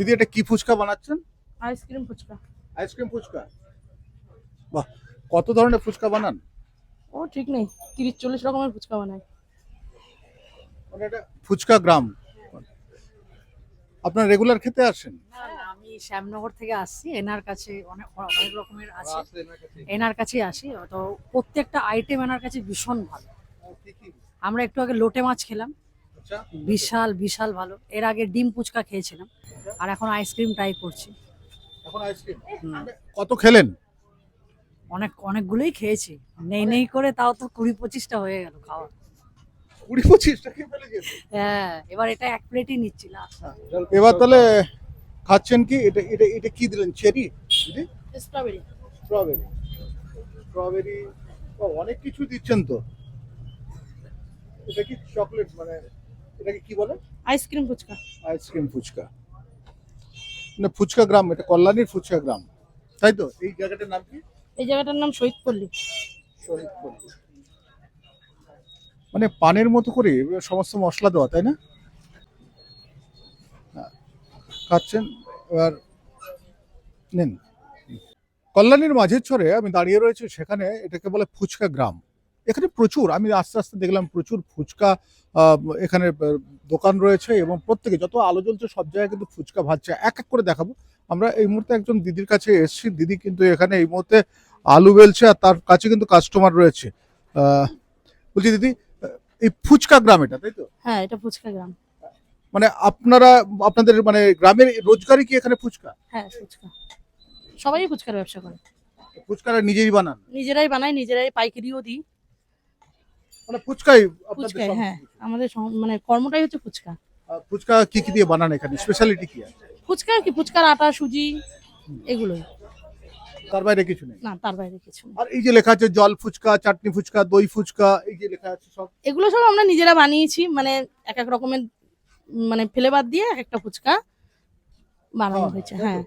দিদি এটা কি ফুচকা বানাচ্ছেন? Ice cream phuchka. Ice cream phuchka? বাহ কত ধরনের ফুচকা বানান? ও ঠিক নেই। তিরিশ চল্লিশ রকমের ফুচকা বানাই মানে এটা ফুচকা গ্রাম। আপনার রেগুলার খেতে আসেন? আমি শ্যামনগর থেকে আসছি। এনার কাছে অনেক অনেক রকমের আছে। এনার কাছে আসি। তো প্রত্যেকটা আইটেম এনার কাছে ভীষণ ভালো। আমরা একটু আগে লোটে মাছ খেলাম। বিশাল বিশাল ভালো। এর আগে ডিম ফুচকা খেয়েছিলাম আর এখন আইসক্রিম ট্রাই করছি। এখন আইসক্রিম? কত খেলেন? অনেক অনেকগুলোই খেয়েছি। নেই নেই করে তাও তো কুড়ি পঁচিশটা হয়ে গেল খাওয়া। কুড়ি পঁচিশটা খেয়ে ফেলে হ্যাঁ এবার এটা এক প্লেটই নিচ্ছি last। এবার তাহলে খাচ্ছেন কি? এটা এটা এটা কি দিলেন? চেরি? স্ট্রবেরি স্ট্রবেরি স্ট্রবেরি অনেক কিছু দিচ্ছেন তো। এটা কি চকলেট মানে এটাকে কি বলে? Ice cream phuchka. Ice cream phuchka. না ফুচকা গ্রাম এটা কল্যাণীর ফুচকা গ্রাম। তাই তো? এই জায়গাটার নাম কি? এই জায়গাটার নাম শহীদ পল্লী শরীফপল্লী। মানে পানের মতো করে সমস্ত মশলা দেওয়া তাই না? হ্যাঁ। খাচ্ছেন এবার নেন। কল্যাণীর মাঝের চরে আমি দাঁড়িয়ে রয়েছে সেখানে এটাকে বলে ফুচকা গ্রাম। এখানে প্রচুর আমি আস্তে আস্তে দেখলাম প্রচুর ফুচকা এখানে দোকান রয়েছে এবং প্রত্যেকে যত আলো জ্বলছে সব জায়গায় কিন্তু ফুচকা ভাজছে। এক এক করে দেখাবো। আমরা এই মুহূর্তে একজন দিদির কাছে এসেছি। দিদি কিন্তু এখানে এই মুহূর্তে আলু বেলছে আর তার কাছে কিন্তু কাস্টমার রয়েছে। আহ, বলছি দিদি এই ফুচকা গ্রাম এটা তাই তো? হ্যাঁ এটা ফুচকা গ্রাম। মানে আপনারা আপনাদের মানে গ্রামের রোজগারই কি এখানে ফুচকা? হ্যাঁ ফুচকা। সবাই ফুচকার ব্যবসা করে। ফুচকারা নিজেই বানান? নিজেরাই বানাই নিজেরাই পাইকারিও দিই। মানে ফুচকাই আপনাদের হ্যাঁ আমাদের মানে কর্মটাই হচ্ছে ফুচকা। ফুচকা কি কি দিয়ে বানান এখানে? স্পেশালিটি কি আছে? ফুচকা কি? ফুচকার আটা সুজি এগুলোই। তার বাইরে কিছু নেই? না তার বাইরে কিছু আর এই যে লেখা আছে জল ফুচকা চাটনি ফুচকা দই ফুচকা এই যে লেখা আছে সব? এগুলো সব আমরা নিজেরা বানিয়েছি মানে এক এক রকমের মানে ফ্লেভার দিয়ে এক একটা ফুচকা বানানো হ্যাঁ, হয়েছে হ্যাঁ।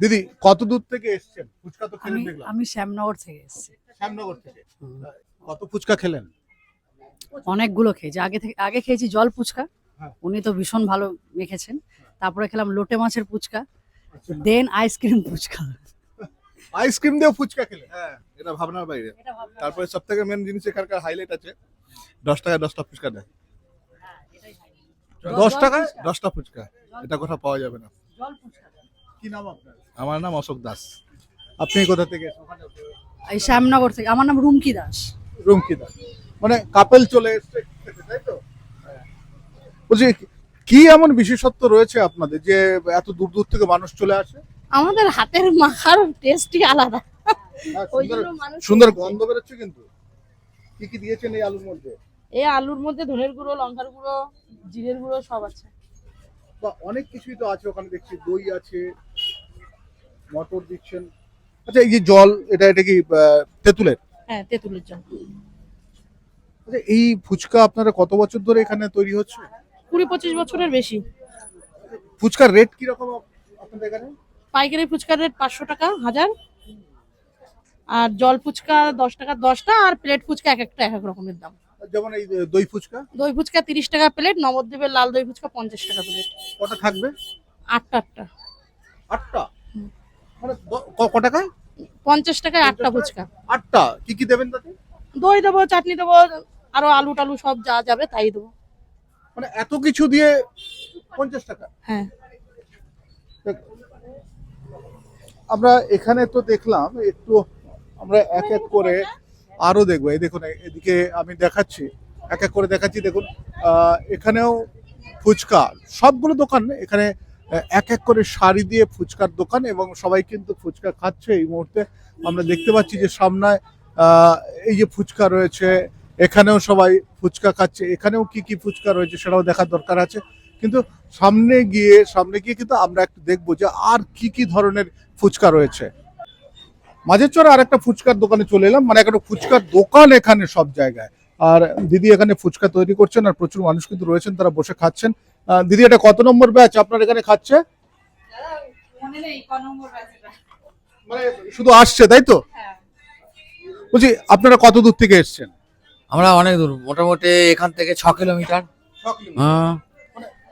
দিদি কত দূর থেকে এসেছেন? ফুচকা তো খেলেন আমি দেখলাম। আমি শ্যামনগর থেকে এসেছি। শ্যামনগর থেকে? কত ফুচকা খেলেন? অনেকগুলো খেয়েছি। আগে থেকে আগে খেয়েছি জল ফুচকা। হ্যাঁ। উনি তো ভীষণ ভালো মেখেছেন। তারপরে খেলাম লোটে মাছের ফুচকা আচ্ছা। দেন আইসক্রিম ফুচকা। আইসক্রিম দিয়েও ফুচকা খেলে হ্যাঁ এটা ভাবনার বাইরে। তারপরে সব থেকে মেন জিনিস এখানকার হাইলাইট আছে। দশ টাকায় দশটা ফুচকা দেয়। দশ টাকায় দশটা ফুচকা। এটা কোথাও পাওয়া যাবে না। জল ফুচকা। কি নাম আপনার? আমার নাম অশোক দাস। আপনি কোথা থেকে? এই শ্যামনগর থেকে। আমার নাম রুমকি দাস। রুমকি দা মানে কাপেল চলে এসছে তাই তো? বলছি কি এমন বিশেষত্ব রয়েছে আপনাদের যে এত দূর দূর থেকে মানুষ চলে আসে? আমাদের হাতের মাখার টেস্টই আলাদা। সুন্দর- মানুষ সুন্দর গন্ধ বেরোচ্ছে কিন্তু। কি কি দিয়েছেন এই আলুর মধ্যে? এই আলুর মধ্যে ধনের গুঁড়ো লঙ্কার গুঁড়ো জিরের গুঁড়ো সব আছে। বা অনেক কিছুই তো আছে ওখানে দেখছি দই আছে মটর দিচ্ছেন। আচ্ছা এই যে জল এটা এটা কি তেঁতুলের? হ্যাঁ তেঁতুলের জল আচ্ছা এই ফুচকা আপনারা কত বছর ধরে এখানে তৈরি হচ্ছে? কুড়ি পঁচিশ বছরের বেশি। ফুচকার রেট কীরকম আপ- আপনাদের এখানে? পাইকারি ফুচকার রেট পাঁচশো টাকা হাজার। আর জল ফুচকা দশ টাকা দশটা। আর প্লেট ফুচকা এক একটা এক এক রকমের দাম। যেমন এই দই ফুচকা? দই ফুচকা তিরিশ টাকা প্লেট নবদ্বীপের লাল দই ফুচকা পঞ্চাশ টাকা প্লেট। কটা থাকবে? আটটা আটটা। আটটা। মানে ক টাকা? পঞ্চাশ টাকায় আটটা ফুচকা। আটটা? কি কি দেবেন তাতে? দই দেবো চাটনি দেবো আরও আলু টালু সব যা যাবে তাই দেবো। মানে এত কিছু দিয়ে পঞ্চাশ টাকা? হ্যাঁ। আমরা এখানে তো দেখলাম একটু আমরা এক এক করে আরও দেখব। এই দেখুন এদিকে আমি দেখাচ্ছি এক এক করে দেখাচ্ছি। দেখুন আহ, এখানেও ফুচকা সবগুলো দোকান এখানে এক এক করে শাড়ি দিয়ে ফুচকার দোকান এবং সবাই কিন্তু ফুচকা খাচ্ছে এই মুহূর্তে। আমরা দেখতে পাচ্ছি যে সামনে এই যে ফুচকা রয়েছে, এখানেও সবাই ফুচকা খাচ্ছে। এখানেও কি কি ফুচকা রয়েছে সেটাও দেখার দরকার আছে। কিন্তু সামনে গিয়ে সামনে গিয়ে কিন্তু আমরা একটু দেখব যে আর কি কি ধরনের ফুচকা রয়েছে। মাঝের চরে আর একটা ফুচকার দোকানে চলে এলাম মানে একটা ফুচকার দোকান এখানে সব জায়গায়। আর দিদি এখানে ফুচকা তৈরি করছেন আর প্রচুর মানুষ কিন্তু রয়েছেন, তারা বসে খাচ্ছেন। দিদি এটা কত নম্বর ব্যাচ আপনার এখানে খাচ্ছে? মানে শুধু আসছে তাই তো? বলছি আপনারা কত দূর থেকে এসছেন? আমরা অনেক দূর মোটামুটি এখান থেকে ছ কিলোমিটার। হ্যাঁ।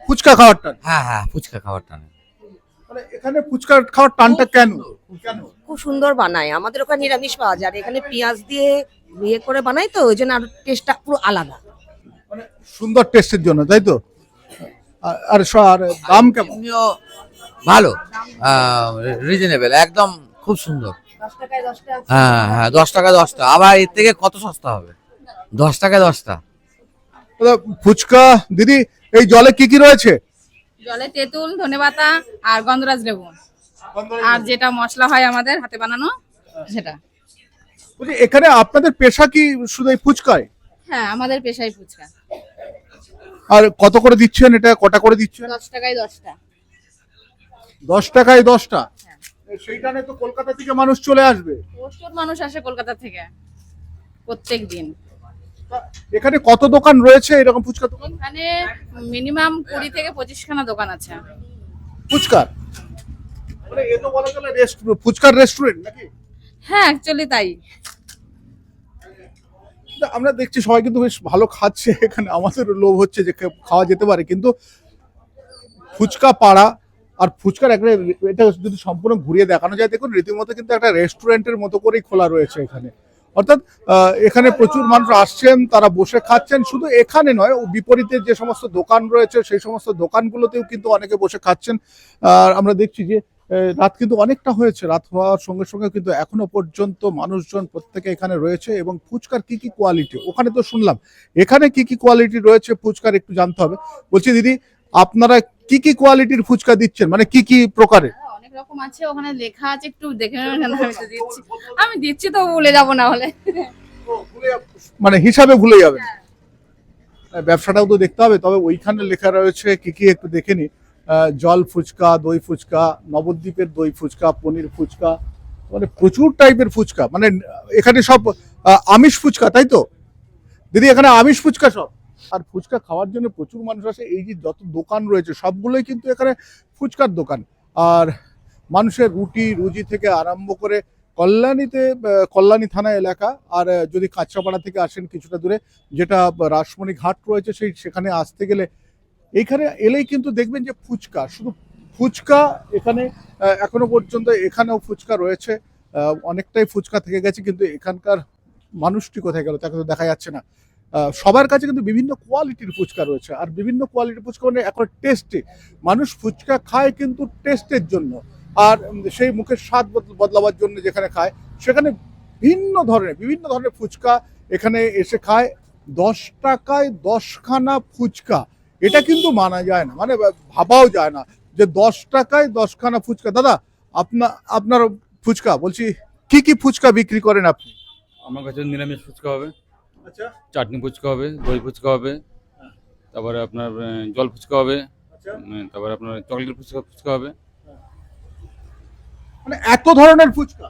ফুচকা খাওয়ার টান? হ্যাঁ হ্যাঁ ফুচকা খাওয়ার টানে। মানে এখানে ফুচকা খাওয়ার টানটা কেন? খুব সুন্দর বানায়। আমাদের ওখানে নিরামিষ পাওয়া যায় আর এখানে পেঁয়াজ দিয়ে ইয়ে করে বানায় তো ওই জন্য আর টেস্টটা পুরো আলাদা। মানে সুন্দর টেস্টের জন্য তাই তো? আর- আর দাম কেমন? এমনিও ভালো রিজনেবল একদম খুব সুন্দর। হ্যাঁ হ্যাঁ দশ টাকা দশটা। আবার এর থেকে কত সস্তা হবে? দশ টাকা দশটা। ফুচকা দিদি এই জলে কি কি রয়েছে? জলে তেঁতুল ধনেপাতা আর গন্ধরাজ লেবু। আর যেটা মশলা হয় আমাদের হাতে বানানো সেটা। বলছি, এখানে আপনাদের পেশা কি শুধু এই ফুচকায়? হ্যাঁ আমাদের পেশাই ফুচকা। আর কত করে দিচ্ছেন এটা? কটা করে দিচ্ছেন? দশ টাকায় দশটা। দশ টাকায় দশটা? সেইখানে তো কলকাতা থেকে মানুষ চলে আসবে। প্রচুর মানুষ আসে কলকাতা থেকে প্রত্যেক দিন। এখানে কত দোকান রয়েছে? এরকম ফুচকা দোকান? এখানে মিনিমাম কুড়ি থেকে পঁচিশখানা দোকান আছে। ফুচকার মানে এ তো বলা রেস্ট ফুচকার রেস্টুরেন্ট নাকি? হ্যাঁ অ্যাকচুয়ালি তাই। আমরা দেখছি সবাই কিন্তু বেশ ভালো খাচ্ছে। এখানে আমাদের লোভ হচ্ছে যে খাওয়া যেতে পারে। কিন্তু ফুচকা পাড়া আর ফুচকার একটা এটা যদি সম্পূর্ণ ঘুরিয়ে দেখানো যায়, দেখুন, রীতিমতো কিন্তু একটা রেস্টুরেন্টের মতো করেই খোলা রয়েছে এখানে। অর্থাৎ এখানে প্রচুর মানুষ আসছেন, তারা বসে খাচ্ছেন। শুধু এখানে নয় বিপরীতে যে সমস্ত দোকান রয়েছে, সেই সমস্ত দোকানগুলোতেও কিন্তু অনেকে বসে খাচ্ছেন। আর আমরা দেখছি যে রাত কিন্তু অনেকটা হয়েছে। রাত হওয়ার সঙ্গে সঙ্গে কিন্তু এখনও পর্যন্ত মানুষজন প্রত্যেকে এখানে রয়েছে এবং ফুচকার কি কি কোয়ালিটি ওখানে তো শুনলাম। এখানে কি কি কোয়ালিটি রয়েছে ফুচকার একটু জানতে হবে। বলছি দিদি আপনারা কি কি কোয়ালিটির ফুচকা দিচ্ছেন? মানে কি কি প্রকারের? অনেক রকম আছে। ওখানে লেখা আছে একটু দেখে আমি তো দিচ্ছি। আমি দিচ্ছি তো ভুলে যাব না হলে। মানে হিসাবে ভুলে যাবেন। ব্যবসাটাও তো দেখতে হবে তবে ওইখানে লেখা রয়েছে কি কি একটু দেখে নি জল ফুচকা, দই ফুচকা, নবদ্বীপের দই ফুচকা, পনির ফুচকা মানে প্রচুর টাইপের ফুচকা। মানে এখানে সব আমিষ ফুচকা, তাই তো? দিদি, এখানে আমিষ ফুচকা সব। আর ফুচকা খাওয়ার জন্য প্রচুর মানুষ আসে। এই যে যত দোকান রয়েছে, সবগুলোই কিন্তু এখানে ফুচকার দোকান। আর মানুষের রুটি, রুজি থেকে আরম্ভ করে কল্যাণীতে কল্যাণী থানা এলাকা, আর যদি কাঁচরাপাড়া থেকে আসেন কিছুটা দূরে, যেটা রাসমণি ঘাট রয়েছে, সেই, সেখানে আসতে গেলে এইখানে এলেই কিন্তু দেখবেন যে ফুচকা, শুধু ফুচকা এখানে এখনও পর্যন্ত এখানেও ফুচকা রয়েছে। অনেকটাই ফুচকা থেকে গেছে, কিন্তু এখানকার মানুষটি কোথায় গেল তাকে তো দেখা যাচ্ছে না। সবার কাছে কিন্তু বিভিন্ন কোয়ালিটির ফুচকা রয়েছে, আর বিভিন্ন কোয়ালিটির ফুচকা মানে এখন টেস্টে। মানুষ ফুচকা খায় কিন্তু টেস্টের জন্য, আর সেই মুখের স্বাদ বদ- বদলাবার জন্য যেখানে খায়, সেখানে ভিন্ন ধরনের, বিভিন্ন ধরনের ফুচকা এখানে এসে খায়। দশ টাকায় দশখানা ফুচকা। এটা কিন্তু মানা যায় না মানে ভাবাও যায় না যে দশ টাকায় দশখানা ফুচকা। দাদা আপনা আপনার ফুচকা বলছি কি কি ফুচকা বিক্রি করেন আপনি? আমার কাছে নিরামিষ ফুচকা হবে আচ্ছা। চাটনি ফুচকা হবে দই ফুচকা হবে তারপরে আপনার জল ফুচকা হবে আচ্ছা। তারপরে আপনার চকলেট ফুচকা ফুচকা হবে। মানে এত ধরনের ফুচকা?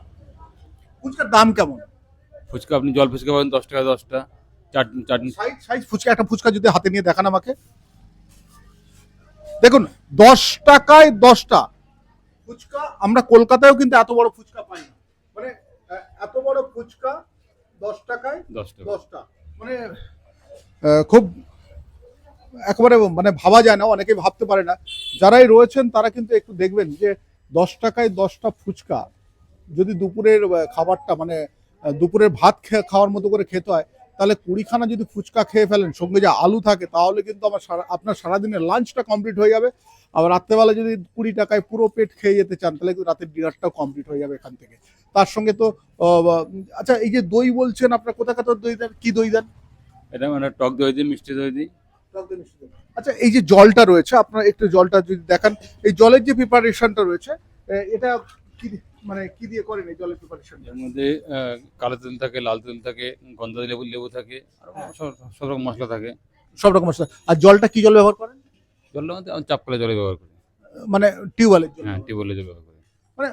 ফুচকার দাম কেমন? ফুচকা আপনি জল ফুচকা পাবেন দশ টাকা দশটা চাটনি চাটনি সাইজ ফুচকা একটা ফুচকা যদি হাতে নিয়ে দেখান আমাকে। দেখুন দশ টাকায় দশটা। ফুচকা আমরা কলকাতায়ও কিন্তু এত বড় ফুচকা পাই না। মানে এত বড় ফুচকা দশ টাকায় দশ টাকা। দশটা। মানে খুব একেবারে মানে ভাবা যায় না অনেকেই ভাবতে পারে না। যারাই রয়েছেন তারা কিন্তু একটু দেখবেন যে দশ টাকায় দশটা ফুচকা যদি দুপুরের খাবারটা মানে দুপুরের ভাত খে- খাওয়ার মতো করে খেতে হয় তাহলে কুড়িখানা যদি ফুচকা খেয়ে ফেলেন সঙ্গে যে আলু থাকে তাহলে কিন্তু আমার সারা আপনার সারাদিনের লাঞ্চটা কমপ্লিট হয়ে যাবে। আবার রাত্রেবেলা যদি কুড়ি টাকায় পুরো পেট খেয়ে যেতে চান তাহলে কিন্তু রাতের ডিনারটাও কমপ্লিট হয়ে যাবে এখান থেকে। তার সঙ্গে তো আচ্ছা এই যে দই বলছেন আপনার কোথা কোথাকার দই দেন? কি দই দেন? এটা মানে টক দই দিই মিষ্টি দই দিই আচ্ছা এই যে জলটা রয়েছে আপনার একটু জলটা যদি দেখান এই জলের যে প্রিপারেশনটা রয়েছে এটা কি মানে কি দিয়ে করেন এই জলের প্রিপারেশন এর মধ্যে কালো তেল থাকে লাল তেল থাকে গন্ধ লেবু লেবু থাকে আর সব সব রকম মশলা থাকে। সব রকম মশলা। আর জলটা কি জল ব্যবহার করেন? জলটা মধ্যে আমি চাপ কলে জলে ব্যবহার করি। মানে টিউবওয়েলের জল হ্যাঁ টিউবওয়েলের জল ব্যবহার করি। মানে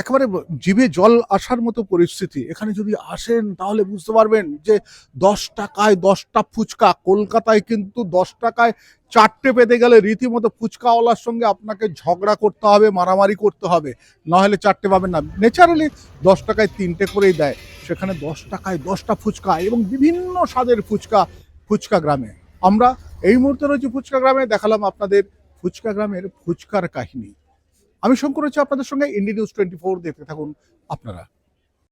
একেবারে জিভে জল আসার মতো পরিস্থিতি। এখানে যদি আসেন তাহলে বুঝতে পারবেন যে দশ টাকায় দশটা ফুচকা, কলকাতায় কিন্তু দশ টাকায় চারটে পেতে গেলে রীতিমতো ফুচকাওয়ালার সঙ্গে আপনাকে ঝগড়া করতে হবে, মারামারি করতে হবে। নাহলে চারটে পাবেন না। ন্যাচারালি দশ টাকায় তিনটে করেই দেয়। সেখানে দশ টাকায় দশটা ফুচকা এবং বিভিন্ন স্বাদের ফুচকা ফুচকা গ্রামে। আমরা এই মুহূর্তে রয়েছে ফুচকা গ্রামে। দেখালাম আপনাদের ফুচকা গ্রামের ফুচকার কাহিনী। আমি শঙ্কর হচ্ছে আপনাদের সঙ্গে ইন্ডি নিউজ টোয়েন্টি ফোর দেখতে থাকুন আপনারা।